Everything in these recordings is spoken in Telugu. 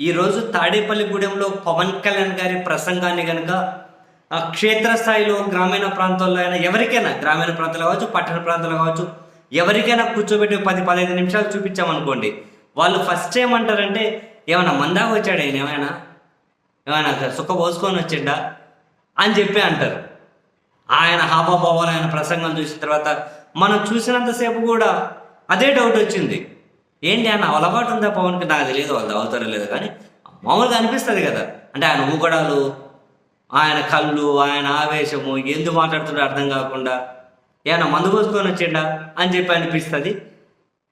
ఈరోజు తాడేపల్లిగూడెంలో పవన్ కళ్యాణ్ గారి ప్రసంగాన్ని కనుక ఆ క్షేత్రస్థాయిలో గ్రామీణ ప్రాంతాల్లో అయినా ఎవరికైనా గ్రామీణ ప్రాంతాలు కావచ్చు పట్టణ ప్రాంతాలు కావచ్చు ఎవరికైనా కూర్చోబెట్టి పది పదహైదు నిమిషాలు చూపించామనుకోండి వాళ్ళు ఫస్ట్ ఏమంటారంటే ఏమైనా మందాగా వచ్చాడు ఆయన ఏమైనా? ఏమైనా సుఖ పోసుకొని వచ్చిండా? అని చెప్పి అంటారు. ఆయన హాబాబావాలు ఆయన ప్రసంగం చూసిన తర్వాత మనం చూసినంతసేపు కూడా అదే డౌట్ వచ్చింది. ఏంటి ఆయన అలవాటు ఉందా పవన్కి నాకు తెలియదు వాళ్ళు అవుతారో లేదో కానీ మామూలుగా అనిపిస్తుంది కదా. అంటే ఆయన ఊగడాలు ఆయన కళ్ళు ఆయన ఆవేశము ఎందుకు మాట్లాడుతుండో అర్థం కాకుండా ఏమైనా మందు పోసుకొని వచ్చిండా అని చెప్పి అనిపిస్తుంది.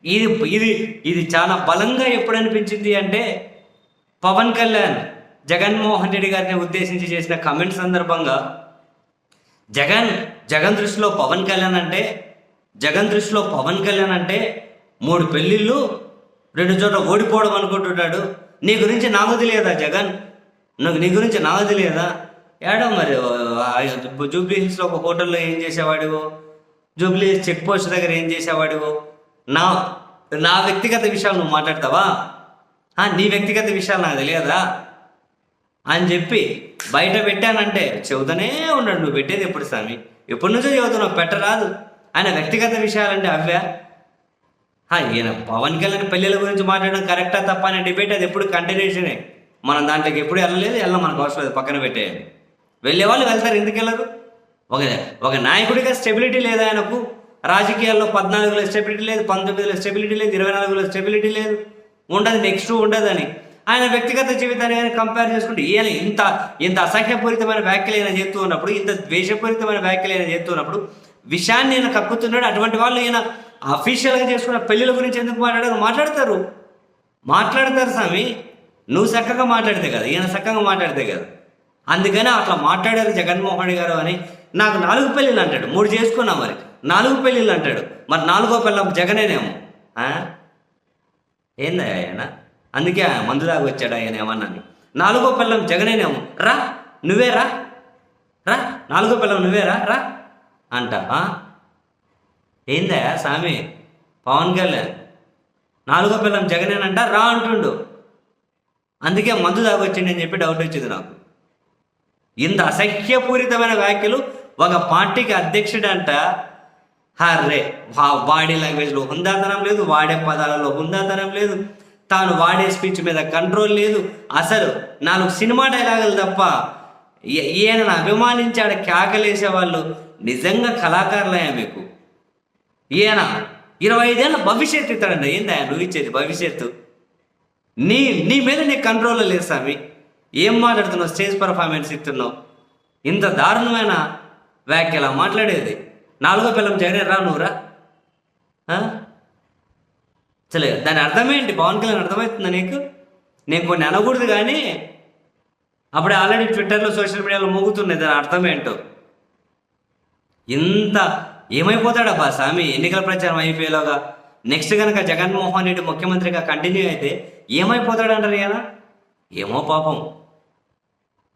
ఇది ఇది ఇది చాలా బలంగా ఎప్పుడు అనిపించింది అంటే పవన్ కళ్యాణ్ జగన్మోహన్ రెడ్డి గారిని ఉద్దేశించి చేసిన కమెంట్ సందర్భంగా జగన్ జగన్ దృష్టిలో పవన్ కళ్యాణ్ అంటే జగన్ దృష్టిలో పవన్ కళ్యాణ్ అంటే మూడు పెళ్ళిళ్ళు రెండు చోట్ల ఓడిపోవడం అనుకుంటున్నాడు నీ గురించి నాకు తెలియదా జగన్? నాకు నీ గురించి నాకు తెలియదా ఏడో మరి జూబ్లీ హిల్స్లో ఒక హోటల్లో ఏం చేసేవాడివో జూబ్లీ హిల్స్ చెక్ పోస్ట్ దగ్గర ఏం చేసేవాడివో నా నా వ్యక్తిగత విషయాలు నువ్వు మాట్లాడతావా? నీ వ్యక్తిగత విషయాలు నాకు తెలియదా? అని చెప్పి బయట పెట్టానంటే చెబుతూనే ఉన్నాడు. నువ్వు పెట్టేది ఎప్పుడు స్వామి? ఎప్పటి నుంచో చెబుతున్నావు పెట్టరాదు. ఆయన వ్యక్తిగత విషయాలంటే అవే ఈయన పవన్ కళ్యాణ్ పెళ్ళిళ్ళ గురించి మాట్లాడడం కరెక్టా తప్ప అనే డిబేట్ అది ఎప్పుడు కంటిన్యూషనే మనం దాంట్లోకి ఎప్పుడు వెళ్ళలేదు వెళ్ళాం మనకు అవసరం లేదు పక్కన పెట్టేయాలి వెళ్ళే వాళ్ళు వెళ్తారు ఎందుకు వెళ్ళరు? ఒక ఒక నాయకుడిగా స్టెబిలిటీ లేదు ఆయనకు. రాజకీయాల్లో పద్నాలుగులో స్టెబిలిటీ లేదు పంతొమ్మిదిలో స్టెబిలిటీ లేదు ఇరవై నాలుగులో స్టెబిలిటీ లేదు. ఉండదు నెక్స్ట్ ఉండదని. ఆయన వ్యక్తిగత జీవితాన్ని కానీ కంపేర్ చేసుకుంటే ఈయన ఇంత ఇంత అసహ్యపూరితమైన వ్యాఖ్యలు అయినా చేస్తూ ఉన్నప్పుడు ఇంత ద్వేషపూరితమైన వ్యాఖ్యలు అయినా చేస్తూ ఉన్నప్పుడు విషయాన్ని ఈయన కక్కుతున్నాడు. అటువంటి వాళ్ళు ఈయన అఫీషియల్గా చేసుకున్న పెళ్ళిళ్ళ గురించి ఎందుకు మాట్లాడారు? మాట్లాడతారు. మాట్లాడతారు స్వామి. నువ్వు చక్కగా మాట్లాడితే కదా. ఈయన చక్కగా మాట్లాడితే కదా. అందుకని అట్లా మాట్లాడారు జగన్మోహన్ రెడ్డి గారు అని నాకు నాలుగు పెళ్ళిళ్ళు అంటాడు. మూడు చేసుకున్నా మరి. నాలుగు పెళ్ళిళ్ళు అంటాడు. మరి నాలుగో పెళ్ళం జగనేనేమో? ఏందా ఆయన? అందుకే మందు దాకా వచ్చాడు ఆయన ఏమన్నాని నాలుగో పిల్లం జగనేనేమో? రా. నువ్వే రా. రా. నాలుగో పిల్లం నువ్వే రా. రా. అంట. ఏందా స్వామి పవన్ కళ్యాణ్. నాలుగో పిల్లం జగనేనంట రా అంటుండు. అందుకే మందు తాగొచ్చిండి అని చెప్పి డౌట్ వచ్చింది నాకు. ఇంత అసహ్యపూరితమైన వ్యాఖ్యలు ఒక పార్టీకి అధ్యక్షుడంట. హర్రే వా- వాడే లాంగ్వేజ్లో హుందాతనం లేదు వాడే పదాలలో హుందాతనం లేదు. తాను వాడే స్పీచ్ మీద కంట్రోల్ లేదు. అసలు నాలుగు సినిమా డైలాగులు తప్ప ఈయనను అభిమానించాడు కేకలేసే వాళ్ళు నిజంగా కళాకారులయ్యా మీకు. ఈయన ఇరవై ఐదేళ్ళ భవిష్యత్తు ఇస్తాడండి ఏంది నువ్వు ఇచ్చేది భవిష్యత్తు? నీ నీ మీద నీ కంట్రోల్లో లేదు స్వామి. ఏం మాట్లాడుతున్నావు? స్టేజ్ పర్ఫార్మెన్స్ ఇస్తున్నావు. ఇంత దారుణమైన వ్యాఖ్యలా మాట్లాడేది. నాలుగో పిల్లం చేరే రా నువ్వురా ఆ? దాని అర్థమేంటి? పవన్ కళ్యాణ్ అర్థమవుతుందా నీకు? నేను కొన్ని అనకూడదు కానీ అప్పుడే ఆల్రెడీ ట్విట్టర్లో సోషల్ మీడియాలో మోగుతున్నాయి. దాని అర్థమేంటో? ఇంత ఏమైపోతాడబ్బా స్వామి? ఎన్నికల ప్రచారం అయిపోయేలోగా. నెక్స్ట్ కనుక జగన్మోహన్ రెడ్డి ముఖ్యమంత్రిగా కంటిన్యూ అయితే ఏమైపోతాడంటారు ఈయన? ఏమో పాపం.